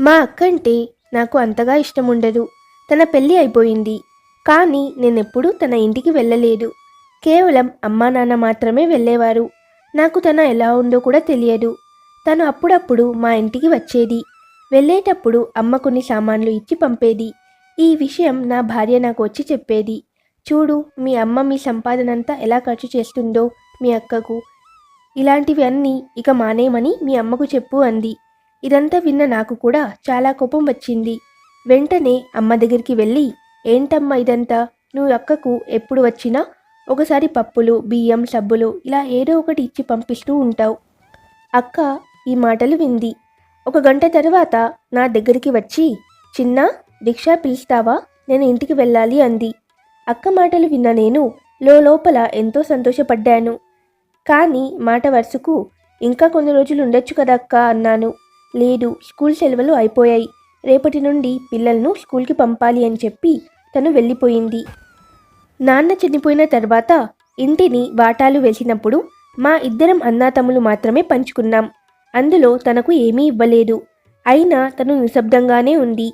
మా అక్క అంటే నాకు అంతగా ఇష్టం ఉండదు తన పెళ్ళి అయిపోయింది. కానీ నేనెప్పుడూ తన ఇంటికి వెళ్ళలేదు. కేవలం అమ్మా నాన్న మాత్రమే వెళ్ళేవారు. నాకు తన ఎలా ఉందో కూడా తెలియదు. తను అప్పుడప్పుడు మా ఇంటికి వచ్చేది. వెళ్ళేటప్పుడు అమ్మ కొన్ని సామాన్లు ఇచ్చి పంపేది. ఈ విషయం నా భార్య నాకు వచ్చి చెప్పేది. చూడు మీ అమ్మ మీ సంపాదనంతా ఎలా ఖర్చు చేస్తుందో మీ అక్కకు. ఇలాంటివి అన్నీ ఇక మానేయమని మీ అమ్మకు చెప్పు అంది. ఇదంతా విన్న నాకు కూడా చాలా కోపం వచ్చింది. వెంటనే అమ్మ దగ్గరికి వెళ్ళి ఏంటమ్మా ఇదంతా? నువ్వు అక్కకు ఎప్పుడు వచ్చినా ఒకసారి పప్పులు బియ్యం సబ్బులు ఇలా ఏదో ఒకటి ఇచ్చి పంపిస్తూ ఉంటావు. అక్క ఈ మాటలు వింది. ఒక గంట తర్వాత నా దగ్గరికి వచ్చి చిన్న రిక్షా పిలుస్తావా? నేను ఇంటికి వెళ్ళాలి అంది. అక్క మాటలు విన్న నేను లోపల ఎంతో సంతోషపడ్డాను. కానీ మాట వరుసకు ఇంకా కొన్ని రోజులు ఉండొచ్చు కదా అక్క అన్నాను. లేదు స్కూల్ సెలవులు అయిపోయాయి. రేపటి నుండి పిల్లలను స్కూల్కి పంపాలి అని చెప్పి తను వెళ్ళిపోయింది. నాన్న చనిపోయిన తర్వాత ఇంటిని వాటాలు వేసినప్పుడు మా ఇద్దరం అన్నాతమ్ములు మాత్రమే పంచుకున్నాం. అందులో తనకు ఏమీ ఇవ్వలేదు. అయినా తను నిశ్శబ్దంగానే ఉంది.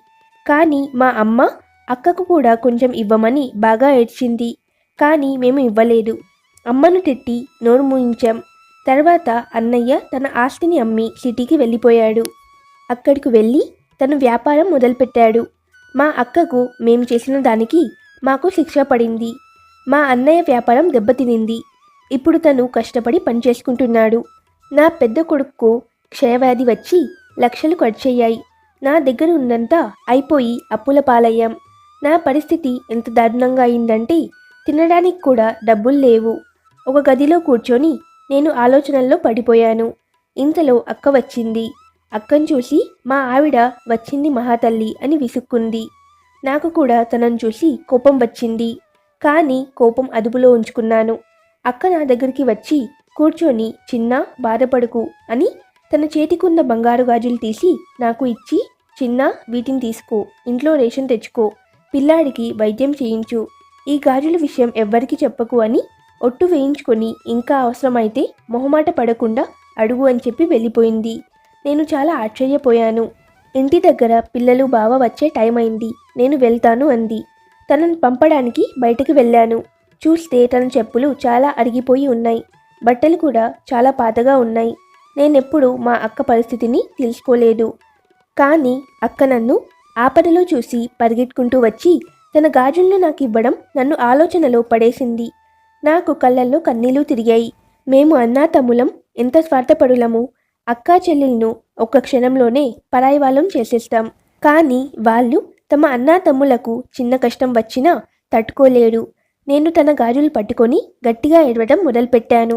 కానీ మా అమ్మ అక్కకు కూడా కొంచెం ఇవ్వమని బాగా ఏడ్చింది. కానీ మేము ఇవ్వలేదు. అమ్మను తిట్టి నోరు మూయించాం. తర్వాత అన్నయ్య తన ఆస్తిని అమ్మి సిటీకి వెళ్ళిపోయాడు. అక్కడికి వెళ్ళి తను వ్యాపారం మొదలుపెట్టాడు. మా అక్కకు మేము చేసిన దానికి మాకు శిక్ష పడింది. మా అన్నయ్య వ్యాపారం దెబ్బతినింది. ఇప్పుడు తను కష్టపడి పనిచేసుకుంటున్నాడు నా పెద్ద కొడుకు క్షయవ్యాధి వచ్చి లక్షలు ఖర్చయ్యాయి నా దగ్గర ఉన్నంతా అయిపోయి అప్పుల పాలయ్యాం. నా పరిస్థితి ఎంత దారుణంగా అయిందంటే తినడానికి కూడా డబ్బులు లేవు. ఒక గదిలో కూర్చొని నేను ఆలోచనల్లో పడిపోయాను. ఇంతలో అక్క వచ్చింది. అక్కను చూసి మా ఆవిడ వచ్చింది మహాతల్లి అని విసుక్కుంది. నాకు కూడా తనను చూసి కోపం వచ్చింది. కానీ కోపం అదుపులో ఉంచుకున్నాను. అక్క నా దగ్గరికి వచ్చి కూర్చొని చిన్న బాధపడుకు అని తన చేతికున్న బంగారు గాజులు తీసి నాకు ఇచ్చి చిన్న వీటిని తీసుకో ఇంట్లో రేషన్ తెచ్చుకో పిల్లాడికి వైద్యం చేయించు ఈ గాజుల విషయం ఎవ్వరికి చెప్పకు అని ఒట్టు వేయించుకొని ఇంకా అవసరమైతే మొహమాట పడకుండా అడుగు అని చెప్పి వెళ్ళిపోయింది. నేను చాలా ఆశ్చర్యపోయాను. ఇంటి దగ్గర పిల్లలు బావ వచ్చే టైం అయింది. నేను వెళ్తాను అంది. తనను పంపడానికి బయటకు వెళ్ళాను. చూస్తే తన చెప్పులు చాలా అరిగిపోయి ఉన్నాయి. బట్టలు కూడా చాలా పాతగా ఉన్నాయి. నేనెప్పుడు మా అక్క పరిస్థితిని తెలుసుకోలేదు. కానీ అక్క నన్ను ఆపదలో చూసి పరిగెట్టుకుంటూ వచ్చి తన గాజులను నాకు ఇవ్వడం నన్ను ఆలోచనలో పడేసింది. నాకు కళ్ళల్లో కన్నీళ్ళు తిరిగాయి. మేము అన్నా తమ్ములం ఎంత స్వార్థపడులము అక్కా చెల్లెలను ఒక్క క్షణంలోనే పరాయి వాళ్ళం చేసేస్తాం. కానీ వాళ్ళు తమ అన్నా తమ్ములకు చిన్న కష్టం వచ్చినా తట్టుకోలేడు నేను తన గాజులు పట్టుకొని గట్టిగా ఏడవడం మొదలుపెట్టాను.